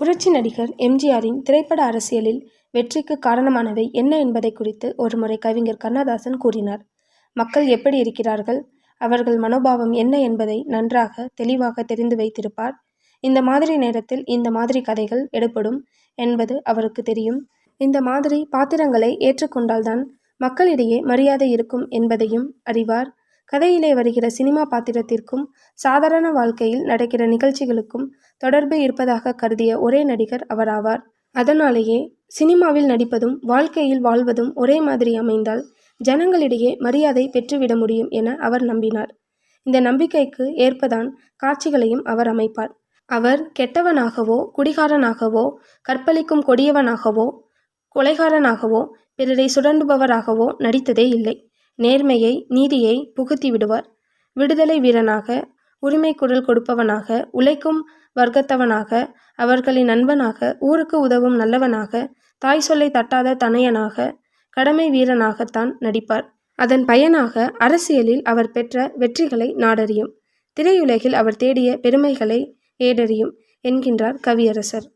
புரட்சி நடிகர் எம்ஜிஆரின் திரைப்பட அரசியலில் வெற்றிக்கு காரணமானவை என்ன என்பதை குறித்து ஒருமுறை கவிஞர் கண்ணதாசன் கூறினார். மக்கள் எப்படி இருக்கிறார்கள், அவர்கள் மனோபாவம் என்ன என்பதை நன்றாக, தெளிவாக தெரிந்து வைத்திருப்பார். இந்த மாதிரி நேரத்தில் இந்த மாதிரி கதைகள் எடுப்படும் என்பது அவருக்கு தெரியும். இந்த மாதிரி பாத்திரங்களை ஏற்றுக்கொண்டால்தான் மக்களிடையே மரியாதை இருக்கும் என்பதையும் அறிவார். கதையிலே வருகிற சினிமா பாத்திரத்திற்கும் சாதாரண வாழ்க்கையில் நடக்கிற நிகழ்ச்சிகளுக்கும் தொடர்பு இருப்பதாக கருதிய ஒரே நடிகர் அவராவார். அதனாலேயே சினிமாவில் நடிப்பதும் வாழ்க்கையில் வாழ்வதும் ஒரே மாதிரி அமைந்தால் ஜனங்களிடையே மரியாதை பெற்றுவிட முடியும் என அவர் நம்பினார். இந்த நம்பிக்கைக்கு ஏற்பதான் காட்சிகளையும் அவர் அமைப்பார். அவர் கெட்டவனாகவோ, குடிகாரனாகவோ, கற்பழிக்கும் கொடியவனாகவோ, கொலைகாரனாகவோ, பிறரை சுரண்டுபவராகவோ நடித்ததே இல்லை. நேர்மையை, நீதியை புகுத்தி விடுவார். விடுதலை வீரனாக, உரிமை குரல் கொடுப்பவனாக, உழைக்கும் வர்க்கத்தவனாக, அவர்களின் நண்பனாக, ஊருக்கு உதவும் நல்லவனாக, தாய் சொல்லை தட்டாத தனையனாக கடமை வீரனாகத்தான் நடிப்பார். அதன் பயனாக அரசியலில் அவர் பெற்ற வெற்றிகளை நாடறியும். திரையுலகில் அவர் தேடிய பெருமைகளை ஏடறியும் என்கின்றார் கவியரசர்.